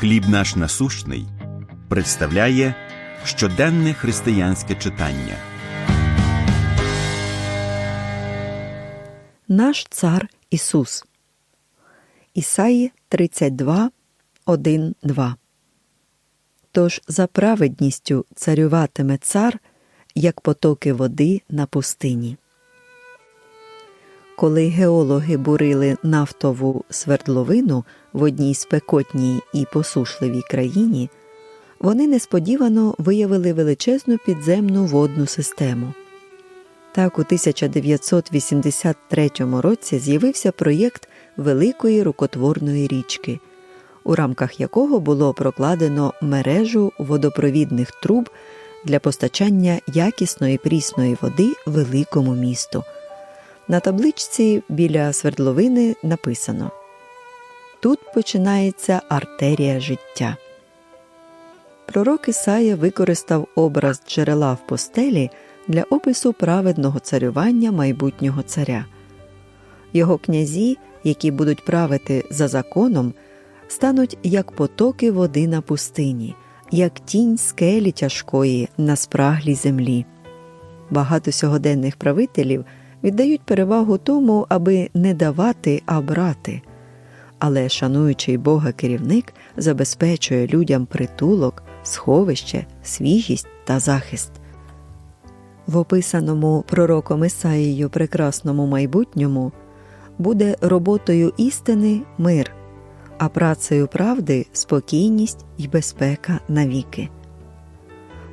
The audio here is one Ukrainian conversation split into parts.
Хліб наш насущний представляє щоденне християнське читання. Наш цар Ісус. Ісаї 32, 1, 2. Тож за праведністю царюватиме цар, як потоки води на пустині. Коли геологи бурили нафтову свердловину в одній спекотній і посушливій країні, вони несподівано виявили величезну підземну водну систему. Так, у 1983 році з'явився проєкт Великої рукотворної річки, у рамках якого було прокладено мережу водопровідних труб для постачання якісної прісної води великому місту. На табличці біля свердловини написано Тут починається артерія життя. Пророк Ісая використав образ джерела в постелі для опису праведного царювання майбутнього царя. Його князі, які будуть правити за законом, стануть як потоки води на пустині, як тінь скелі тяжкої на спраглій землі. Багато сьогоденних правителів віддають перевагу тому, аби не давати, а брати. Але шануючий Бога керівник забезпечує людям притулок, сховище, свіжість та захист. В описаному пророком Ісаїю прекрасному майбутньому буде роботою істини мир, а працею правди спокійність і безпека навіки.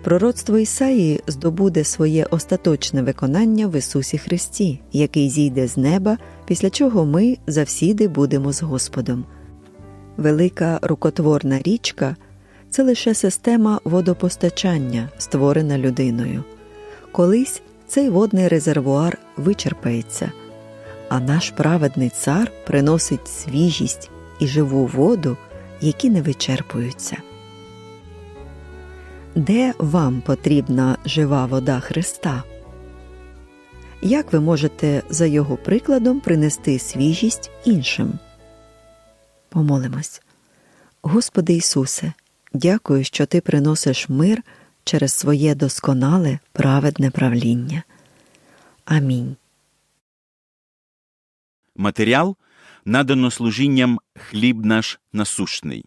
Пророцтво Ісаї здобуде своє остаточне виконання в Ісусі Христі, який зійде з неба, після чого ми завсіди будемо з Господом. Велика рукотворна річка це лише система водопостачання, створена людиною. Колись цей водний резервуар вичерпається, а наш праведний цар приносить свіжість і живу воду, які не вичерпуються. Де вам потрібна жива вода Христа? Як ви можете за його прикладом принести свіжість іншим? Помолимось. Господи Ісусе, дякую, що Ти приносиш мир через своє досконале праведне правління. Амінь. Матеріал надано служінням хліб наш насущний.